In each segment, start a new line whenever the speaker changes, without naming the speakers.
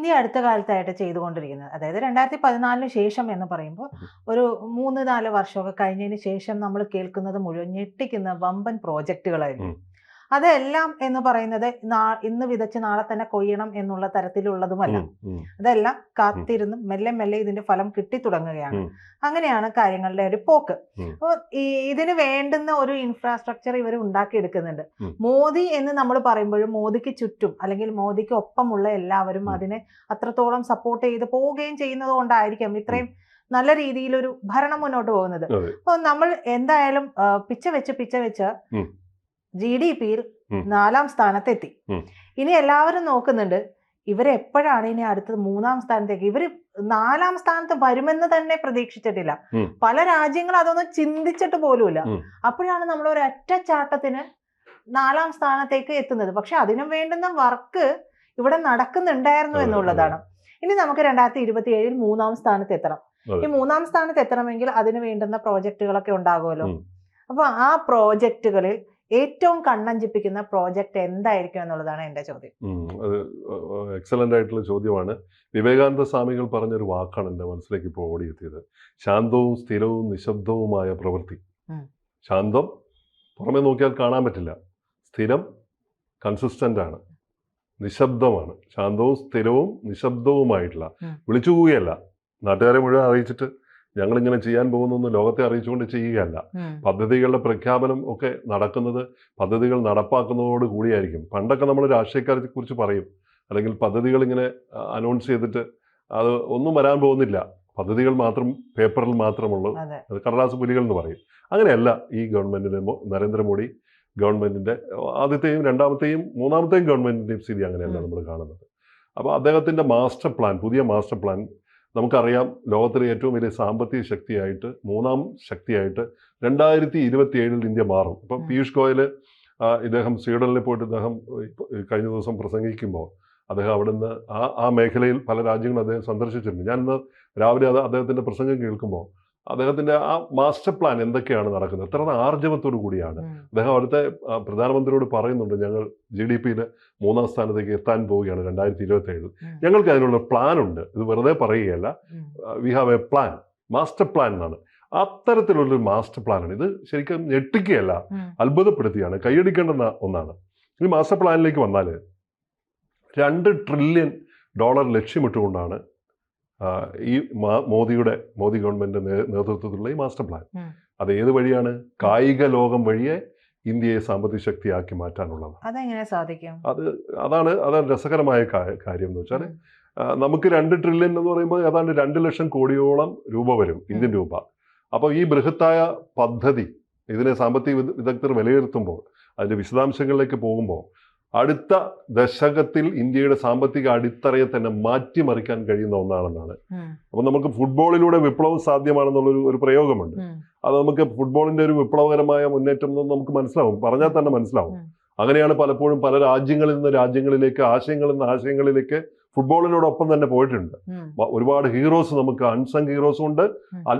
India അടുത്ത കാലത്തായിട്ട് ചെയ്തുകൊണ്ടിരിക്കുന്നത്. അതായത് രണ്ടായിരത്തി പതിനാലിന് ശേഷം എന്ന് പറയുമ്പോൾ ഒരു മൂന്ന് നാല് വർഷമൊക്കെ കഴിഞ്ഞതിന് ശേഷം നമ്മൾ കേൾക്കുന്നത് മുഴുവൻ ഞെട്ടിക്കുന്ന വമ്പൻ പ്രോജക്റ്റുകളായിരുന്നു. അതെല്ലാം എന്ന് പറയുന്നത് നാ- ഇന്ന് വിതച്ച് നാളെ തന്നെ കൊയ്യണം എന്നുള്ള തരത്തിലുള്ളതുമല്ല. അതെല്ലാം കാത്തിരുന്ന് മെല്ലെ മെല്ലെ ഇതിന്റെ ഫലം കിട്ടിത്തുടങ്ങുകയാണ്
തുടങ്ങുകയാണ്.
അങ്ങനെയാണ് കാര്യങ്ങളുടെ ഒരു പോക്ക്.
അപ്പൊ
അപ്പോൾ ഈ ഇതിന് വേണ്ടുന്ന ഒരു ഇൻഫ്രാസ്ട്രക്ചർ ഇവർ ഉണ്ടാക്കിയെടുക്കുന്നുണ്ട്. മോദി എന്ന് നമ്മൾ പറയുമ്പോഴും മോദിക്ക് ചുറ്റും അല്ലെങ്കിൽ മോദിക്ക് ഒപ്പമുള്ള എല്ലാവരും അതിനെ അത്രത്തോളം സപ്പോർട്ട് ചെയ്ത് പോവുകയും ചെയ്യുന്നത് കൊണ്ടായിരിക്കാം ഇത്രയും നല്ല രീതിയിലൊരു ഭരണം മുന്നോട്ട് പോകുന്നത്.
അപ്പൊ
അപ്പോൾ നമ്മൾ എന്തായാലും പിച്ച വെച്ച് പിച്ച വെച്ച്. ജി ഡി പിയിൽ നാലാം സ്ഥാനത്തെത്തി. ഇനി എല്ലാവരും നോക്കുന്നുണ്ട് ഇവരെപ്പോഴാണ് ഇനി അടുത്തത് മൂന്നാം സ്ഥാനത്തേക്ക്? ഇവർ നാലാം സ്ഥാനത്ത് വരുമെന്ന് തന്നെ പ്രതീക്ഷിച്ചിട്ടില്ല. പല രാജ്യങ്ങളും അതൊന്നും ചിന്തിച്ചിട്ട് പോലുമില്ല. അപ്പോഴാണ് നമ്മൾ ഒരു ഒറ്റച്ചാട്ടത്തിന് നാലാം സ്ഥാനത്തേക്ക് എത്തുന്നത്. പക്ഷെ അതിനു വേണ്ടുന്ന വർക്ക് ഇവിടെ നടക്കുന്നുണ്ടായിരുന്നു എന്നുള്ളതാണ്. ഇനി നമുക്ക് രണ്ടായിരത്തി ഇരുപത്തി ഏഴിൽ മൂന്നാം സ്ഥാനത്ത് എത്തണം ഈ മൂന്നാം സ്ഥാനത്ത് എത്തണമെങ്കിൽ അതിന് വേണ്ടുന്ന പ്രോജക്റ്റുകളൊക്കെ ഉണ്ടാകുമല്ലോ. അപ്പൊ ആ പ്രോജക്റ്റുകളിൽ ഏറ്റവും കണ്ണഞ്ചിപ്പിക്കുന്ന പ്രോജക്റ്റ് എന്തായിരിക്കും എന്നുള്ളതാണ് എന്റെ ചോദ്യം.
അത് എക്സലന്റ് ആയിട്ടുള്ള ചോദ്യമാണ്. വിവേകാനന്ദ സ്വാമികൾ പറഞ്ഞൊരു വാക്കാണ് എന്റെ മനസ്സിലേക്ക് ഇപ്പോൾ ഓടിയെത്തിയത്. ശാന്തവും സ്ഥിരവും നിശബ്ദവുമായ പ്രവൃത്തി. ശാന്തം പുറമെ നോക്കിയാൽ കാണാൻ പറ്റില്ല. സ്ഥിരം കൺസിസ്റ്റന്റ് ആണ്. നിശബ്ദമാണ്. ശാന്തവും സ്ഥിരവും നിശബ്ദവുമായിട്ടുള്ള. വിളിച്ചു പോവുകയല്ല നാട്ടുകാരെ മുഴുവൻ അറിയിച്ചിട്ട് ഞങ്ങളിങ്ങനെ ചെയ്യാൻ പോകുന്നൊന്നും ലോകത്തെ അറിയിച്ചുകൊണ്ട് ചെയ്യുകയല്ല. പദ്ധതികളുടെ പ്രഖ്യാപനം ഒക്കെ നടക്കുന്നത് പദ്ധതികൾ നടപ്പാക്കുന്നതോട് കൂടിയായിരിക്കും. പണ്ടൊക്കെ നമ്മൾ രാഷ്ട്രീയക്കാരെ കുറിച്ച് പറയും. അല്ലെങ്കിൽ പദ്ധതികൾ ഇങ്ങനെ അനൗൺസ് ചെയ്തിട്ട് അത് ഒന്നും വരാൻ പോകുന്നില്ല. പദ്ധതികൾ മാത്രം പേപ്പറിൽ മാത്രമുള്ളൂ.
അതെ.
കടലാസ് പുലികൾ എന്ന് പറയും. അങ്ങനെയല്ല ഈ ഗവൺമെന്റിന്റെ നരേന്ദ്രമോദി ഗവൺമെന്റിന്റെ ആദ്യത്തെയും രണ്ടാമത്തെയും മൂന്നാമത്തെയും ഗവൺമെന്റിന്റെയും സ്ഥിതി അങ്ങനെയല്ല നമ്മൾ കാണുന്നത്. അപ്പോൾ അദ്ദേഹത്തിന്റെ മാസ്റ്റർ പ്ലാൻ പുതിയ മാസ്റ്റർ പ്ലാൻ നമുക്കറിയാം ലോകത്തിലെ ഏറ്റവും വലിയ സാമ്പത്തിക ശക്തിയായിട്ട് മൂന്നാം ശക്തിയായിട്ട് രണ്ടായിരത്തി ഇരുപത്തി ഏഴിൽ ഇന്ത്യ മാറും ഇപ്പം. പീയൂഷ് ഗോയൽ ഇദ്ദേഹം സ്വീഡനിൽ പോയിട്ട് ഇദ്ദേഹം കഴിഞ്ഞ ദിവസം പ്രസംഗിക്കുമ്പോൾ അദ്ദേഹം അവിടുന്ന് ആ ആ മേഖലയിൽ പല രാജ്യങ്ങളും അദ്ദേഹം സന്ദർശിച്ചിട്ടുണ്ട് ഞാനിന്ന് രാവിലെ അത് അദ്ദേഹത്തിന്റെ പ്രസംഗം കേൾക്കുമ്പോൾ അദ്ദേഹത്തിന്റെ ആ മാസ്റ്റർ പ്ലാൻ എന്തൊക്കെയാണ് നടക്കുന്നത്? എത്ര ആർജവത്തോടു കൂടിയാണ്. അദ്ദേഹം അവിടുത്തെ പ്രധാനമന്ത്രിയോട് പറയുന്നുണ്ട് ഞങ്ങൾ ജി ഡി പിയിൽ മൂന്നാം സ്ഥാനത്തേക്ക് എത്താൻ പോവുകയാണ് രണ്ടായിരത്തി ഇരുപത്തി ഏഴിൽ ഞങ്ങൾക്ക് അതിനുള്ള പ്ലാൻ ഉണ്ട്. ഇത് വെറുതെ പറയുകയല്ല. We have a plan master plan എന്നാണ്. അത്തരത്തിലുള്ളൊരു മാസ്റ്റർ പ്ലാനാണ് ഇത് ശരിക്കും ഞെട്ടിക്കുകയല്ല. അത്ഭുതപ്പെടുത്തിയാണ് കൈയടിക്കേണ്ടുന്ന ഒന്നാണ്. ഈ മാസ്റ്റർ പ്ലാനിലേക്ക് വന്നാൽ രണ്ട് ട്രില്യൺ ഡോളർ ലക്ഷ്യമിട്ടുകൊണ്ടാണ് ഈ മോദിയുടെ മോദി ഗവൺമെന്റ് നേതൃത്വത്തിലുള്ള ഈ മാസ്റ്റർ പ്ലാൻ. അത് ഏത് വഴിയാണ്? കായിക ലോകം വഴിയെ ഇന്ത്യയെ സാമ്പത്തിക ശക്തിയാക്കി മാറ്റാനുള്ളത്.
അതെങ്ങനെ സാധിക്കും?
അത് അതാണ് അതാണ് രസകരമായ കാര്യം എന്ന് വെച്ചാൽ നമുക്ക് രണ്ട് ട്രില്യൺ എന്ന് പറയുമ്പോൾ ഏതാണ്ട് രണ്ട് ലക്ഷം കോടിയോളം രൂപ വരും ഇന്ത്യൻ രൂപ. അപ്പോൾ ഈ ബൃഹത്തായ പദ്ധതി ഇതിനെ സാമ്പത്തിക വിദഗ്ധർ വിലയിരുത്തുമ്പോൾ അതിന്റെ വിശദാംശങ്ങളിലേക്ക് പോകുമ്പോൾ അടുത്ത ദശകത്തിൽ ഇന്ത്യയുടെ സാമ്പത്തിക അടിത്തറയെ തന്നെ മാറ്റിമറിക്കാൻ കഴിയുന്ന ഒന്നാണെന്നാണ്. അപ്പൊ നമുക്ക് ഫുട്ബോളിലൂടെ വിപ്ലവം സാധ്യമാണെന്നുള്ളൊരു ഒരു പ്രയോഗമുണ്ട്. അത് നമുക്ക് ഫുട്ബോളിന്റെ ഒരു വിപ്ലവകരമായ മുന്നേറ്റം എന്ന് നമുക്ക് മനസ്സിലാവും. പറഞ്ഞാൽ തന്നെ മനസ്സിലാവും. അങ്ങനെയാണ് പലപ്പോഴും പല രാജ്യങ്ങളിൽ നിന്ന് രാജ്യങ്ങളിലേക്ക് ആശയങ്ങളിൽ നിന്ന് ആശയങ്ങളിലേക്ക് ഫുട്ബോളിനോടൊപ്പം തന്നെ പോയിട്ടുണ്ട്. ഒരുപാട് ഹീറോസ് നമുക്ക് അൺസങ് ഹീറോസും ഉണ്ട്.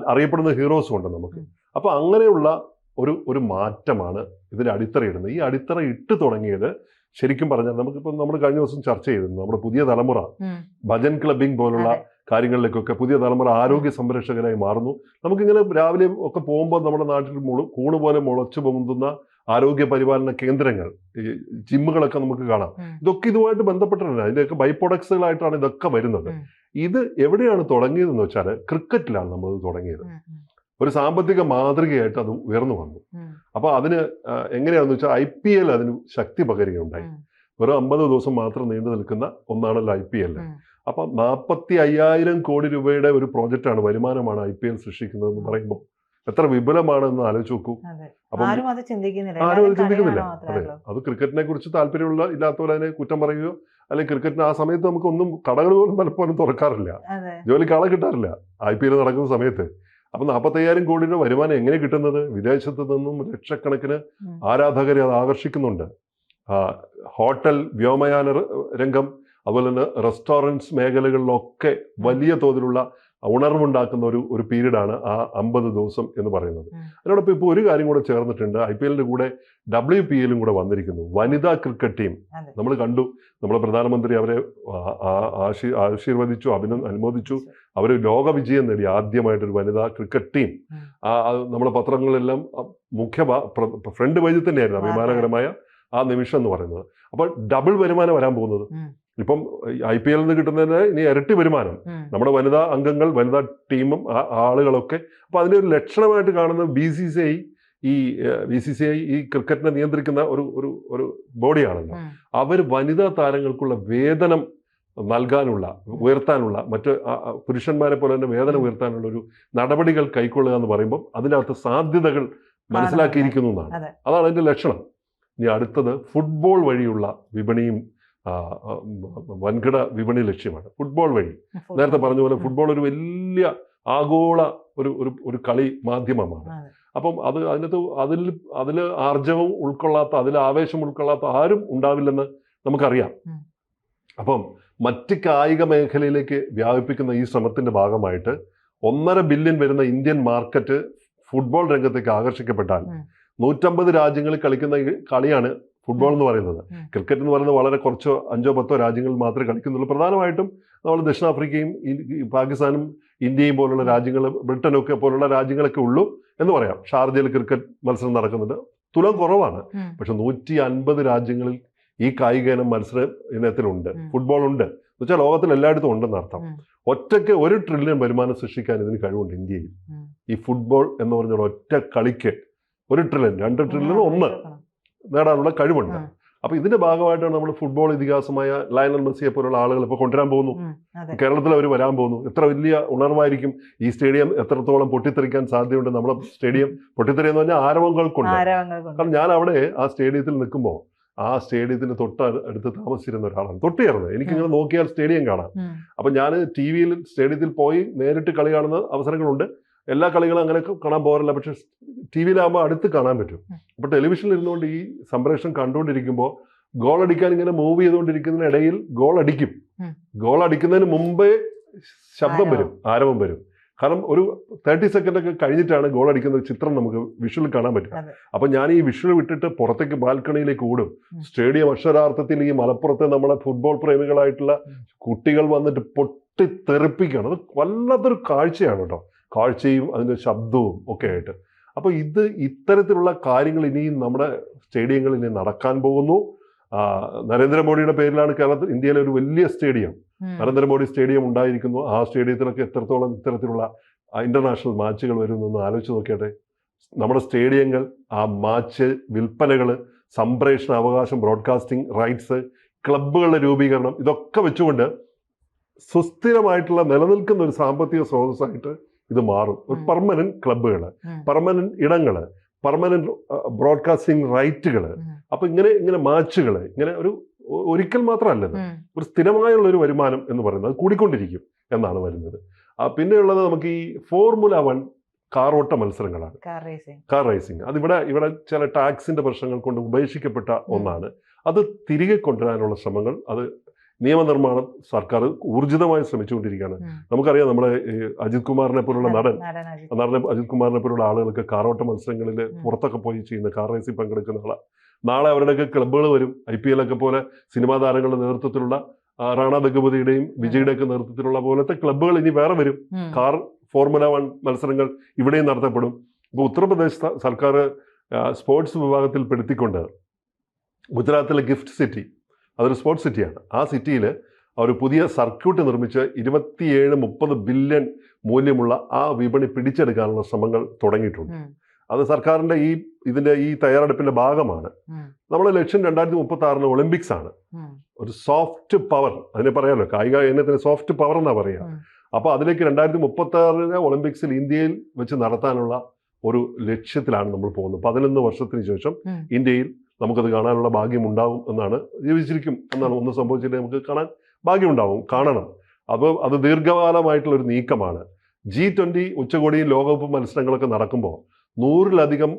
അറിയപ്പെടുന്ന ഹീറോസും ഉണ്ട് നമുക്ക്. അപ്പൊ അങ്ങനെയുള്ള ഒരു ഒരു മാറ്റമാണ് ഇതിന്റെ അടിത്തറയിടുന്നത് ഈ അടിത്തറ ഇട്ട് തുടങ്ങിയത് ശരിക്കും പറഞ്ഞാൽ നമുക്കിപ്പോൾ നമ്മൾ കഴിഞ്ഞ ദിവസം ചർച്ച ചെയ്തിരുന്നു. നമ്മുടെ പുതിയ തലമുറ ഭജൻ ക്ലബിംഗ് പോലുള്ള. കാര്യങ്ങളിലേക്കൊക്കെ പുതിയ തലമുറ ആരോഗ്യ സംരക്ഷകരായി മാറുന്നു. നമുക്കിങ്ങനെ രാവിലെ ഒക്കെ പോകുമ്പോൾ നമ്മുടെ നാട്ടിൽ മുള കൂണ് പോലെ മുളച്ചു പൊന്തുന്ന ആരോഗ്യ പരിപാലന കേന്ദ്രങ്ങൾ ഈ ജിമ്മുകളൊക്കെ നമുക്ക് കാണാം. ഇതൊക്കെ ഇതുമായിട്ട് ബന്ധപ്പെട്ടിട്ടുണ്ട്. അതിന്റെയൊക്കെ ബൈ പ്രൊഡക്ട്സുകളായിട്ടാണ് ഇതൊക്കെ വരുന്നത്. ഇത് എവിടെയാണ് തുടങ്ങിയതെന്ന് വെച്ചാൽ ക്രിക്കറ്റിലാണ് നമ്മൾ തുടങ്ങിയത്. ഒരു സാമ്പത്തിക മാതൃകയായിട്ട് അത് ഉയർന്നു വന്നു.
അപ്പൊ
അപ്പോൾ അതിന് എങ്ങനെയാണെന്ന് വെച്ചാൽ ഐ പി എൽ അതിന് ശക്തി പകരുകയുണ്ടായി. വെറും അമ്പത് ദിവസം മാത്രം നീണ്ടു നിൽക്കുന്ന ഒന്നാണല്ലോ ഐ പി എൽ. അപ്പൊ നാൽപ്പത്തി അയ്യായിരം കോടി രൂപയുടെ ഒരു പ്രോജക്റ്റാണ് വരുമാനമാണ് ഐ പി എൽ സൃഷ്ടിക്കുന്നതെന്ന് പറയുമ്പോൾ എത്ര വിപുലമാണെന്ന് ആലോചിച്ച് നോക്കൂ. അപ്പം
ആരും അത് ചിന്തിക്കുന്നില്ല.
അത് അതെ. ക്രിക്കറ്റിനെ കുറിച്ച് താല്പര്യമുള്ള ഇല്ലാത്തവർ അതിനെ കുറ്റം പറയുകയോ അല്ലെങ്കിൽ ക്രിക്കറ്റിന് ആ സമയത്ത് നമുക്കൊന്നും കടകൾ പോലും പലപ്പോഴും തുറക്കാറില്ല. ജോലിക്ക് ആളെ കിട്ടാറില്ല. ഐ പി എൽ നടക്കുന്ന സമയത്ത്. അപ്പൊ നാൽപ്പത്തയ്യായിരം രൂപ വരുമാനം എങ്ങനെ കിട്ടുന്നത്? വിദേശത്ത് നിന്നും ലക്ഷക്കണക്കിന്. ആരാധകരെ അത് ആകർഷിക്കുന്നുണ്ട്. ഹോട്ടൽ വ്യോമയാന രംഗം അതുപോലെ തന്നെ റെസ്റ്റോറന്റ്സ് മേഖലകളിലൊക്കെ വലിയ തോതിലുള്ള ഉണർവുണ്ടാക്കുന്ന ഒരു ഒരു പീരീഡാണ് ആ അമ്പത് ദിവസം എന്ന് പറയുന്നത്. അതിനോടൊപ്പം ഇപ്പോൾ ഒരു കാര്യം കൂടെ ചേർന്നിട്ടുണ്ട്. ഐ പി എല്ലിന്റെ കൂടെ ഡബ്ല്യു പി എല്ലും കൂടെ വന്നിരിക്കുന്നു. വനിതാ ക്രിക്കറ്റ് ടീം. നമ്മൾ കണ്ടു. നമ്മുടെ പ്രധാനമന്ത്രി അവരെ ആശീർവദിച്ചു അഭിനന്ദ അനുമോദിച്ചു. അവർ ലോക വിജയം നേടി ആദ്യമായിട്ടൊരു വനിതാ ക്രിക്കറ്റ് ടീം. നമ്മുടെ പത്രങ്ങളിലെല്ലാം മുഖ്യ ഫ്രണ്ട് പേജിൽ തന്നെയായിരുന്നു. അഭിമാനകരമായ ആ നിമിഷം എന്ന് പറയുന്നത്. അപ്പോൾ ഡബിൾ വരുമാനം വരാൻ പോകുന്നത്. ഇപ്പം ഐ പി എല്ലിൽ നിന്ന് കിട്ടുന്നതിന് ഇനി ഇരട്ടി വരുമാനം. നമ്മുടെ വനിതാ അംഗങ്ങൾ വനിതാ ടീമും ആളുകളൊക്കെ അപ്പൊ അതിന്റെ ഒരു ലക്ഷണമായിട്ട് കാണുന്ന ബി സി സി ഐ ഈ ബി സി സി ഐ ഈ ക്രിക്കറ്റിനെ നിയന്ത്രിക്കുന്ന ഒരു ഒരു ഒരു ബോഡിയാണല്ലോ. അവർ വനിതാ താരങ്ങൾക്കുള്ള വേതനം നൽകാനുള്ള ഉയർത്താനുള്ള മറ്റ് പുരുഷന്മാരെ പോലെ തന്നെ വേതനം ഉയർത്താനുള്ള ഒരു നടപടികൾ കൈക്കൊള്ളുക എന്ന് പറയുമ്പോൾ അതിനകത്ത് സാധ്യതകൾ മനസ്സിലാക്കിയിരിക്കുന്നു എന്നാണ്. അതാണ് അതിന്റെ ലക്ഷണം. ഇനി അടുത്തത് ഫുട്ബോൾ വഴിയുള്ള വിപണിയും വൻകിട വിപണി ലക്ഷ്യമാണ് ഫുട്ബോൾ വഴി നേരത്തെ പറഞ്ഞ പോലെ ഫുട്ബോൾ ഒരു വലിയ ആഗോള ഒരു ഒരു ഒരു കളി മാധ്യമമാണ്. അപ്പം അത് അതിനകത്ത് അതിൽ അതിൽ ആർജവം ഉൾക്കൊള്ളാത്ത അതിൽ ആവേശം ഉൾക്കൊള്ളാത്ത ആരും ഉണ്ടാവില്ലെന്ന് നമുക്കറിയാം. അപ്പം മറ്റ് കായിക മേഖലയിലേക്ക് വ്യാപിപ്പിക്കുന്ന ഈ ശ്രമത്തിന്റെ ഭാഗമായിട്ട് ഒന്നര ബില്യൺ വരുന്ന ഇന്ത്യൻ മാർക്കറ്റ് ഫുട്ബോൾ രംഗത്തേക്ക് ആകർഷിക്കപ്പെട്ടാൽ. നൂറ്റമ്പത് രാജ്യങ്ങളിൽ കളിക്കുന്ന കളിയാണ് ഫുട്ബോൾ എന്ന് പറയുന്നത്. ക്രിക്കറ്റ് എന്ന് പറയുന്നത് വളരെ കുറച്ചോ അഞ്ചോ പത്തോ രാജ്യങ്ങളിൽ മാത്രമേ കളിക്കുന്നുള്ളൂ. പ്രധാനമായിട്ടും നമ്മൾ ദക്ഷിണാഫ്രിക്കയും പാകിസ്ഥാനും ഇന്ത്യയും പോലുള്ള രാജ്യങ്ങൾ ബ്രിട്ടനൊക്കെ പോലുള്ള രാജ്യങ്ങളൊക്കെ ഉള്ളൂ എന്ന് പറയാം. ഷാർജയിൽ ക്രിക്കറ്റ് മത്സരം നടക്കുന്നുണ്ട് തുലം കുറവാണ്. പക്ഷെ നൂറ്റി അൻപത് രാജ്യങ്ങളിൽ ഈ കായിക ഇനം മത്സര ഇനത്തിലുണ്ട്. ഫുട്ബോൾ ഉണ്ട് എന്ന് വെച്ചാൽ ലോകത്തിൽ എല്ലായിടത്തും ഉണ്ടെന്ന് അർത്ഥം. ഒറ്റയ്ക്ക് ഒരു ട്രില്യൺ വരുമാനം സൃഷ്ടിക്കാൻ ഇതിന് കഴിവുണ്ട് ഇന്ത്യയിൽ. ഈ ഫുട്ബോൾ എന്ന് പറഞ്ഞ ഒറ്റ കളിക്ക് ഒരു ട്രില്യൺ രണ്ട് ട്രില്യൺ ഒന്ന്. നേടാനുള്ള കഴിവുണ്ട്. അപ്പൊ ഇതിന്റെ ഭാഗമായിട്ടാണ് നമ്മൾ ഫുട്ബോൾ ഇതിഹാസമായ ലയനൽ മെസ്സിയെ പോലുള്ള ആളുകൾ ഇപ്പോൾ കൊണ്ടുവരാൻ പോകുന്നു. കേരളത്തിൽ അവർ വരാൻ പോകുന്നു. എത്ര വലിയ ഉണർവായിരിക്കും ഈ സ്റ്റേഡിയം എത്രത്തോളം പൊട്ടിത്തെറിക്കാൻ സാധ്യതയുണ്ട് നമ്മുടെ സ്റ്റേഡിയം പൊട്ടിത്തെറിയെന്ന് പറഞ്ഞാൽ ആരവങ്ങൾക്കുണ്ട്.
കൊണ്ട്
കാരണം ഞാൻ അവിടെ ആ സ്റ്റേഡിയത്തിൽ നിൽക്കുമ്പോൾ ആ സ്റ്റേഡിയത്തിന് തൊട്ട് അടുത്ത് താമസിച്ചിരുന്ന ഒരാളാണ്. തൊട്ടുയർന്ന് എനിക്ക് എനിക്കിങ്ങനെ നോക്കിയാൽ സ്റ്റേഡിയം കാണാം. അപ്പൊ ഞാൻ ടി വിയിൽ സ്റ്റേഡിയത്തിൽ പോയി നേരിട്ട് കളി കാണുന്ന അവസരങ്ങളുണ്ട്. എല്ലാ കളികളും അങ്ങനെ കാണാൻ പോകാറില്ല പക്ഷെ ടി വിയിലാകുമ്പോൾ അടുത്ത് കാണാൻ പറ്റും. അപ്പോൾ ടെലിവിഷനിൽ ഇരുന്നുകൊണ്ട് ഈ സംപ്രേഷണം കണ്ടുകൊണ്ടിരിക്കുമ്പോൾ ഗോൾ അടിക്കാൻ ഇങ്ങനെ മൂവ് ചെയ്തുകൊണ്ടിരിക്കുന്നതിനിടയിൽ ഗോൾ അടിക്കും. ഗോൾ അടിക്കുന്നതിന് മുമ്പേ ശബ്ദം. വരും ആരവം വരും കാരണം ഒരു തേർട്ടി സെക്കൻഡ് ഒക്കെ കഴിഞ്ഞിട്ടാണ് ഗോൾ അടിക്കുന്ന ഒരു ചിത്രം നമുക്ക് വിഷ്വൽ കാണാൻ
പറ്റുക.
അപ്പൊ ഞാൻ ഈ വിഷ്വൽ വിട്ടിട്ട് പുറത്തേക്ക് ബാൽക്കണിയിലേക്ക് ഓടും. സ്റ്റേഡിയം അക്ഷരാർത്ഥത്തിൽ ഈ മലപ്പുറത്തെ നമ്മളെ ഫുട്ബോൾ പ്രേമികളായിട്ടുള്ള കുട്ടികൾ വന്നിട്ട് പൊട്ടിത്തെറിപ്പിക്കുകയാണ് അത് വല്ലാത്തൊരു കാഴ്ചയാണ് കേട്ടോ കാഴ്ചയും അതിന്റെ ശബ്ദവും ഒക്കെ ആയിട്ട്. അപ്പോൾ ഇത് ഇത്തരത്തിലുള്ള കാര്യങ്ങൾ ഇനിയും നമ്മുടെ സ്റ്റേഡിയങ്ങളിൽ ഇനി നടക്കാൻ പോകുന്നു. നരേന്ദ്രമോദിയുടെ പേരിലാണ് കേരളത്തിൽ ഇന്ത്യയിലെ ഒരു വലിയ സ്റ്റേഡിയം. നരേന്ദ്രമോദി സ്റ്റേഡിയം ഉണ്ടായിരിക്കുന്നു. ആ സ്റ്റേഡിയത്തിലൊക്കെ എത്രത്തോളം ഇത്തരത്തിലുള്ള ഇന്റർനാഷണൽ മാച്ചുകൾ വരുമെന്നൊന്ന് ആലോചിച്ച് നോക്കിയാട്ടെ. നമ്മുടെ സ്റ്റേഡിയങ്ങൾ ആ മാച്ച് വിൽപ്പനകൾ സംപ്രേഷണ അവകാശം ബ്രോഡ്കാസ്റ്റിംഗ് റൈറ്റ്സ് ക്ലബ്ബുകളുടെ രൂപീകരണം ഇതൊക്കെ വെച്ചുകൊണ്ട് സുസ്ഥിരമായിട്ടുള്ള നിലനിൽക്കുന്ന ഒരു സാമ്പത്തിക സ്രോതസ്സായിട്ട് ഇത് മാറും. ഒരു പെർമനന്റ് ക്ലബ്ബുകൾ പെർമനന്റ് ഇടങ്ങൾ പെർമനന്റ് ബ്രോഡ്കാസ്റ്റിംഗ് റൈറ്റുകൾ. അപ്പൊ ഇങ്ങനെ ഇങ്ങനെ മാച്ചുകൾ ഇങ്ങനെ ഒരു ഒരിക്കൽ മാത്രമല്ല ഒരു സ്ഥിരമായുള്ള ഒരു വരുമാനം എന്ന് പറയുന്നത് അത് കൂടിക്കൊണ്ടിരിക്കും എന്നാണ് വരുന്നത്. പിന്നെയുള്ളത് നമുക്ക് ഈ ഫോർമുല വൺ കാറോട്ട ഓട്ട മത്സരങ്ങളാണ്.
കാർ റേസിംഗ്
കാർ റേസിംഗ് അതിവിടെ ഇവിടെ ചില ടാക്സിന്റെ പ്രശ്നങ്ങൾ കൊണ്ട് ഉപേക്ഷിക്കപ്പെട്ട ഒന്നാണ്. അത് തിരികെ കൊണ്ടുവരാനുള്ള ശ്രമങ്ങൾ അത് നിയമനിർമ്മാണം സർക്കാർ ഊർജിതമായി ശ്രമിച്ചുകൊണ്ടിരിക്കുകയാണ്. നമുക്കറിയാം നമ്മുടെ അജിത് കുമാറിനെ പോലുള്ള നടൻ. നടനെ അജിത് കുമാറിനെ പോലുള്ള ആളുകൾക്ക് കാറോട്ട മത്സരങ്ങളിൽ പുറത്തൊക്കെ പോയി ചെയ്യുന്ന കാർ റേസിൽ പങ്കെടുക്കുന്ന ആളാണ് നാളെ അവരുടെയൊക്കെ ക്ലബ്ബുകൾ വരും. ഐ പി എല്ലൊക്കെ പോലെ സിനിമാ താരങ്ങളുടെ നേതൃത്വത്തിലുള്ള റാണ ദഗുപതിയുടെയും വിജയുടെ ഒക്കെ നേതൃത്വത്തിലുള്ള പോലത്തെ ക്ലബ്ബുകൾ ഇനി വേറെ വരും. കാർ ഫോർമുല വൺ മത്സരങ്ങൾ ഇവിടെയും നടത്തപ്പെടും. ഇപ്പോൾ ഉത്തർപ്രദേശ് സർക്കാർ സ്പോർട്സ് വിഭാഗത്തിൽ പെടുത്തിക്കൊണ്ട് ഗുജറാത്തിലെ ഗിഫ്റ്റ് സിറ്റി അതൊരു സ്പോർട്സ് സിറ്റിയാണ് ആ സിറ്റിയിൽ ഒരു പുതിയ സർക്യൂട്ട് നിർമ്മിച്ച് ഇരുപത്തിയേഴ് മുപ്പത് ബില്യൺ മൂല്യമുള്ള ആ വിപണി പിടിച്ചെടുക്കാനുള്ള ശ്രമങ്ങൾ തുടങ്ങിയിട്ടുണ്ട്. അത് സർക്കാരിന്റെ ഈ ഇതിന്റെ ഈ തയ്യാറെടുപ്പിന്റെ ഭാഗമാണ്. നമ്മുടെ ലക്ഷ്യം രണ്ടായിരത്തി മുപ്പത്തി ആറിന് ഒളിമ്പിക്സ് ആണ് ഒരു സോഫ്റ്റ് പവർ അതിനെ പറയാമല്ലോ കായിക ഇനത്തിന് സോഫ്റ്റ് പവർ എന്നാ പറയുക
അപ്പോൾ
അപ്പൊ അതിലേക്ക് രണ്ടായിരത്തി മുപ്പത്തി ആറിന് ഒളിമ്പിക്സിൽ ഇന്ത്യയിൽ വെച്ച് നടത്താനുള്ള ഒരു ലക്ഷ്യത്തിലാണ് നമ്മൾ പോകുന്നത്. പതിനൊന്ന് വർഷത്തിന് ശേഷം ഇന്ത്യയിൽ നമുക്കത് കാണാനുള്ള ഭാഗ്യം ഉണ്ടാവും എന്നാണ് ജീവിച്ചിരിക്കും എന്നാണ് ഒന്ന് സംഭവിച്ചില്ലെങ്കിൽ നമുക്ക് കാണാൻ ഭാഗ്യമുണ്ടാവും കാണണം. അപ്പോൾ അത് ദീർഘകാലമായിട്ടുള്ള ഒരു നീക്കമാണ്. ജി ട്വന്റി ഉച്ചകോടിയും ലോകകപ്പ് മത്സരങ്ങളൊക്കെ നടക്കുമ്പോൾ നൂറിലധികം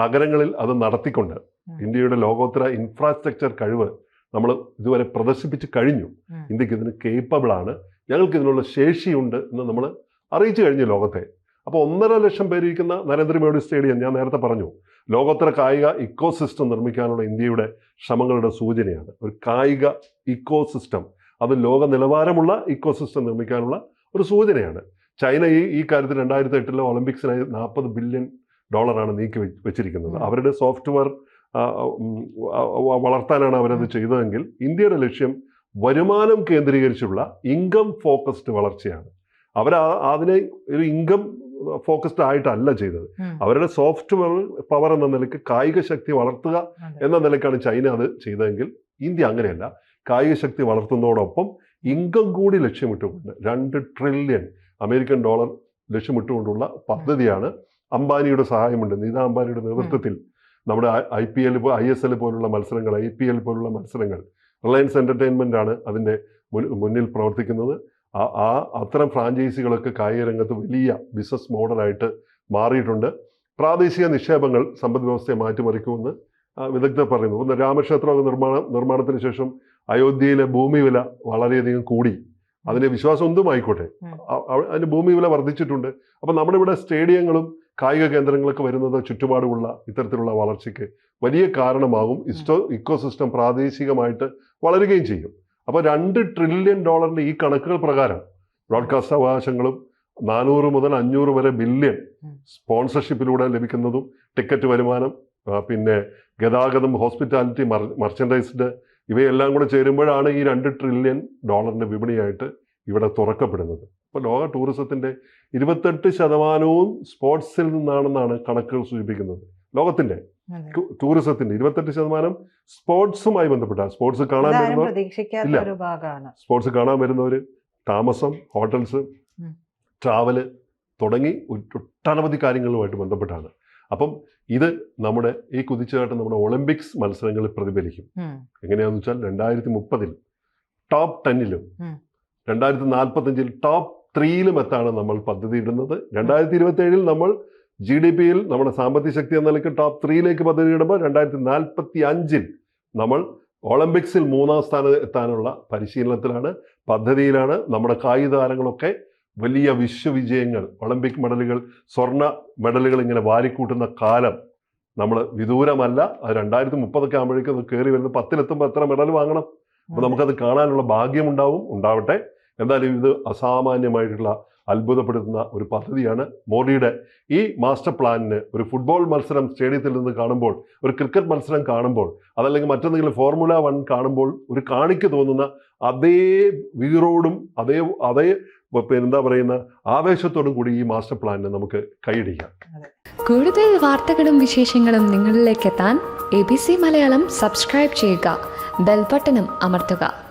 നഗരങ്ങളിൽ അത് നടത്തിക്കൊണ്ട് ഇന്ത്യയുടെ ലോകോത്തര ഇൻഫ്രാസ്ട്രക്ചർ കഴിവ് നമ്മൾ ഇതുവരെ പ്രദർശിപ്പിച്ച് കഴിഞ്ഞു. ഇന്ത്യയ്ക്ക് ഇതിന് കേപ്പബിൾ ആണ്. ഞങ്ങൾക്ക് ഇതിനുള്ള ശേഷിയുണ്ട് എന്ന് നമ്മൾ അറിയിച്ചു കഴിഞ്ഞു ലോകത്തെ. അപ്പോൾ ഒന്നര ലക്ഷം പേരിരിക്കുന്ന നരേന്ദ്രമോദി സ്റ്റേഡിയം ഞാൻ നേരത്തെ പറഞ്ഞു. ലോകോത്തര കായിക ഇക്കോസിസ്റ്റം നിർമ്മിക്കാനുള്ള ഇന്ത്യയുടെ ശ്രമങ്ങളുടെ സൂചനയാണ്. ഒരു കായിക ഇക്കോസിസ്റ്റം അത് ലോക നിലവാരമുള്ള ഇക്കോസിസ്റ്റം നിർമ്മിക്കാനുള്ള ഒരു സൂചനയാണ്. ചൈന ഈ ഈ കാര്യത്തിൽ രണ്ടായിരത്തി എട്ടിലെ ഒളിമ്പിക്സിനായി നാൽപ്പത് ബില്യൺ ഡോളറാണ് നീക്കി വെച്ചിരിക്കുന്നത്. അവരുടെ സോഫ്റ്റ്വെയർ വളർത്താനാണ് അവരത് ചെയ്തതെങ്കിൽ ഇന്ത്യയുടെ ലക്ഷ്യം വരുമാനം കേന്ദ്രീകരിച്ചുള്ള ഇൻകം ഫോക്കസ്ഡ് വളർച്ചയാണ്. അവർ അതിനെ ഒരു ഇൻകം ഫോക്കസ്ഡ് ആയിട്ടല്ല ചെയ്തത്. അവരുടെ സോഫ്റ്റ്വെയർ പവർ എന്ന നിലയ്ക്ക് കായിക ശക്തി വളർത്തുക എന്ന നിലയ്ക്കാണ് ചൈന അത് ചെയ്തതെങ്കിൽ ഇന്ത്യ അങ്ങനെയല്ല. കായിക ശക്തി വളർത്തുന്നതോടൊപ്പം ഇൻകം കൂടി ലക്ഷ്യമിട്ടുകൊണ്ട് രണ്ട് ട്രില്യൺ അമേരിക്കൻ ഡോളർ ലക്ഷ്യമിട്ടുകൊണ്ടുള്ള പദ്ധതിയാണ് അംബാനിയുടെ സഹായമുണ്ട്. നീത അംബാനിയുടെ നേതൃത്വത്തിൽ നമ്മുടെ I P L I S L പോലുള്ള മത്സരങ്ങൾ ഐ പി എൽ പോലുള്ള മത്സരങ്ങൾ റിലയൻസ് എന്റർടൈൻമെന്റ് ആണ് അതിന്റെ മുന്നിൽ പ്രവർത്തിക്കുന്നത്. ആ- ആ അത്തരം ഫ്രാഞ്ചൈസികളൊക്കെ കായിക രംഗത്ത് വലിയ ബിസിനസ് മോഡലായിട്ട് മാറിയിട്ടുണ്ട്. പ്രാദേശിക നിക്ഷേപങ്ങൾ സമ്പദ് വ്യവസ്ഥയെ മാറ്റിമറിക്കുമെന്ന് വിദഗ്ധർ പറയുന്നു. ഒന്ന് രാമക്ഷേത്ര നിർമ്മാണ നിർമ്മാണത്തിന് ശേഷം അയോധ്യയിലെ ഭൂമി വില വളരെയധികം കൂടി. അതിന് വിശ്വാസം ഒന്നും ആയിക്കോട്ടെ.
ഉം.
അ- അവ- അതിന്റെ ഭൂമി വില വർദ്ധിച്ചിട്ടുണ്ട്. അപ്പൊ നമ്മുടെ ഇവിടെ സ്റ്റേഡിയങ്ങളും കായിക കേന്ദ്രങ്ങളൊക്കെ വരുന്നത് ചുറ്റുപാടുമുള്ള ഇത്തരത്തിലുള്ള വളർച്ചയ്ക്ക് വലിയ കാരണമാകും. ഇസ്റ്റോ ഇക്കോസിസ്റ്റം പ്രാദേശികമായിട്ട് വളരുകയും ചെയ്യും. അപ്പോൾ രണ്ട് ട്രില്യൺ ഡോളറിന്റെ ഈ കണക്കുകൾ പ്രകാരം ബ്രോഡ്കാസ്റ്റ് അവകാശങ്ങളും നാനൂറ് മുതൽ അഞ്ഞൂറ് വരെ ബില്യൺ സ്പോൺസർഷിപ്പിലൂടെ ലഭിക്കുന്നതും ടിക്കറ്റ് വരുമാനം പിന്നെ ഗതാഗതം ഹോസ്പിറ്റാലിറ്റി മർച്ചൻഡൈസ്ഡ് ഇവയെല്ലാം കൂടെ ചേരുമ്പോഴാണ് ഈ രണ്ട് ട്രില്യൺ ഡോളറിന്റെ വിപണിയായിട്ട് ഇവിടെ തുറക്കപ്പെടുന്നത് അപ്പോൾ ലോക ടൂറിസത്തിന്റെ ഇരുപത്തെട്ട് ശതമാനവും സ്പോർട്സിൽ നിന്നാണെന്നാണ് കണക്കുകൾ സൂചിപ്പിക്കുന്നത്. ടു- ടൂറിസത്തിന്റെ ഇരുപത്തെട്ട് ശതമാനം സ്പോർട്സുമായി ബന്ധപ്പെട്ട. സ്പോർട്സ് കാണാൻ വരുന്നവർ സ്പോർട്സ് കാണാൻ വരുന്നവര് താമസം ഹോട്ടൽസ്. ട്രാവൽ തുടങ്ങി ഒട്ടനവധി കാര്യങ്ങളുമായിട്ട് ബന്ധപ്പെട്ടാണ്. അപ്പം ഇത് നമ്മുടെ ഈ കുതിച്ചുചാട്ടം നമ്മുടെ ഒളിമ്പിക്സ് മത്സരങ്ങളിൽ പ്രതിഫലിക്കും. എങ്ങനെയാണെന്ന് വെച്ചാൽ രണ്ടായിരത്തി മുപ്പതിൽ ടോപ്പ് ടെന്നിലും. രണ്ടായിരത്തി നാൽപ്പത്തഞ്ചിൽ ടോപ്പ് ത്രീയിലും എത്താണ് നമ്മൾ പദ്ധതി ഇടുന്നത് രണ്ടായിരത്തി ഇരുപത്തി ഏഴിൽ നമ്മൾ ജി ഡി പിയിൽ നമ്മുടെ സാമ്പത്തിക ശക്തി എന്ന നിലയ്ക്ക് ടോപ്പ് ത്രീയിലേക്ക് പദ്ധതി ഇടുമ്പോൾ രണ്ടായിരത്തി നാൽപ്പത്തി അഞ്ചിൽ നമ്മൾ ഒളിമ്പിക്സിൽ മൂന്നാം സ്ഥാനം എത്താനുള്ള പരിശീലനത്തിലാണ് പദ്ധതിയിലാണ്. നമ്മുടെ കായിക താരങ്ങളൊക്കെ വലിയ വിശ്വവിജയങ്ങൾ ഒളിമ്പിക് മെഡലുകൾ സ്വർണ മെഡലുകൾ ഇങ്ങനെ വാരിക്കൂട്ടുന്ന കാലം നമ്മൾ വിദൂരമല്ല. അത് രണ്ടായിരത്തി മുപ്പതൊക്കെ ആകുമ്പോഴേക്കും അത് കയറി വരുന്ന പത്തിലെത്തുമ്പോൾ എത്ര മെഡൽ വാങ്ങണം? അപ്പോൾ നമുക്കത് കാണാനുള്ള ഭാഗ്യമുണ്ടാവും ഉണ്ടാവട്ടെ. എന്തായാലും ഇത് അസാമാന്യമായിട്ടുള്ള അത്ഭുതപ്പെടുത്തുന്ന ഒരു പദ്ധതിയാണ് മോഡിയുടെ. ഈ മാസ്റ്റർ പ്ലാനിന് ഒരു ഫുട്ബോൾ മത്സരം സ്റ്റേഡിയത്തിൽ നിന്ന് കാണുമ്പോൾ ഒരു ക്രിക്കറ്റ് മത്സരം കാണുമ്പോൾ അതല്ലെങ്കിൽ മറ്റെന്തെങ്കിലും ഫോർമുല വൺ കാണുമ്പോൾ ഒരു കാണിക്ക് തോന്നുന്ന അതേ വീറോടും അതേ അതേ എന്താ പറയുന്ന ആവേശത്തോടും കൂടി ഈ മാസ്റ്റർ പ്ലാനിന് നമുക്ക് കൈയടിക്കാം.
കൂടുതൽ വാർത്തകളും വിശേഷങ്ങളും നിങ്ങളിലേക്ക് എത്താൻ A B C Malayalam subscribe ചെയ്യുക. ബെൽബട്ടനും അമർത്തുക.